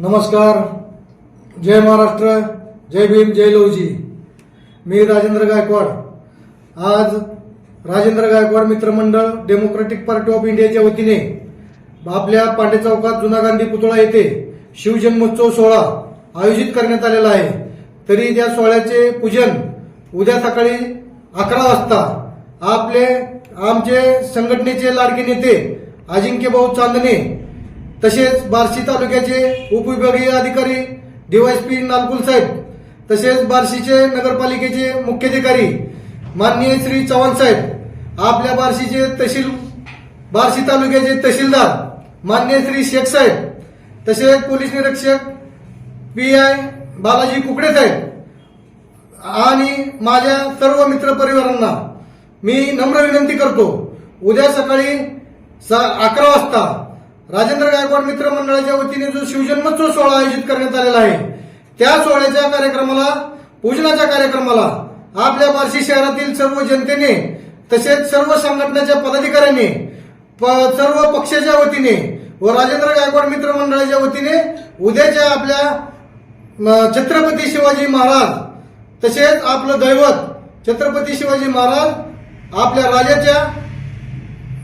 नमस्कार. जय महाराष्ट्र. जय भीम जय लवजी मी राजेंद्र गायकवाड. आज राजेंद्र गायकवाड मित्रमंडळ डेमोक्रेटिक पार्टी ऑफ इंडियाच्या वतीने आपल्या पांडे चौकात जुना गांधी पुतळा येथे शिवजन्मोत्सव सोहळा आयोजित करण्यात आलेला आहे. तरी त्या सोहळ्याचे पूजन उद्या सकाळी अकरा वाजता आपले आमचे संघटनेचे लाडके नेते अजिंक्यभाऊ चांदणे तसेच बार्शी तालुक्याचे उपविभागीय अधिकारी डीवायसपी नालकुल साहेब तसेच बार्शीचे नगरपालिकेचे मुख्याधिकारी माननीय श्री चव्हाण साहेब आपल्या बार्शीचे तहसील बार्शी तालुक्याचे तहसीलदार मान्य श्री शेख साहेब तसेच पोलीस निरीक्षक पी आय बालाजी कुकडे साहेब आणि माझ्या सर्व मित्र परिवारांना मी नम्र विनंती करतो उद्या सकाळी सा- अकरा वाजता राजेंद्र गायकवाड मित्र मंडळाच्या वतीने जो शिवजन्मोत्सव सोहळा आयोजित करण्यात आलेला आहे त्या सोहळ्याच्या कार्यक्रमाला पूजनाच्या कार्यक्रमाला आपल्या बार्शी शहरातील सर्व जनतेने तसेच सर्व संघटनेच्या पदाधिकाऱ्यांनी प- सर्व पक्षाच्या वतीने व राजेंद्र गायकवाड मित्र मंडळाच्या वतीने उद्याच्या आपल्या छत्रपती शिवाजी महाराज तसेच आपलं दैवत छत्रपती शिवाजी महाराज आपल्या राजाच्या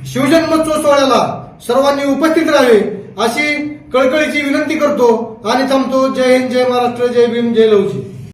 शिवजन्मोत्सव सोहळ्याला सर्वांनी उपस्थित राहावे अशी कळकळीची विनंती करतो आणि थांबतो. जय हिंद जय महाराष्ट्र जय भीम जय लवजी.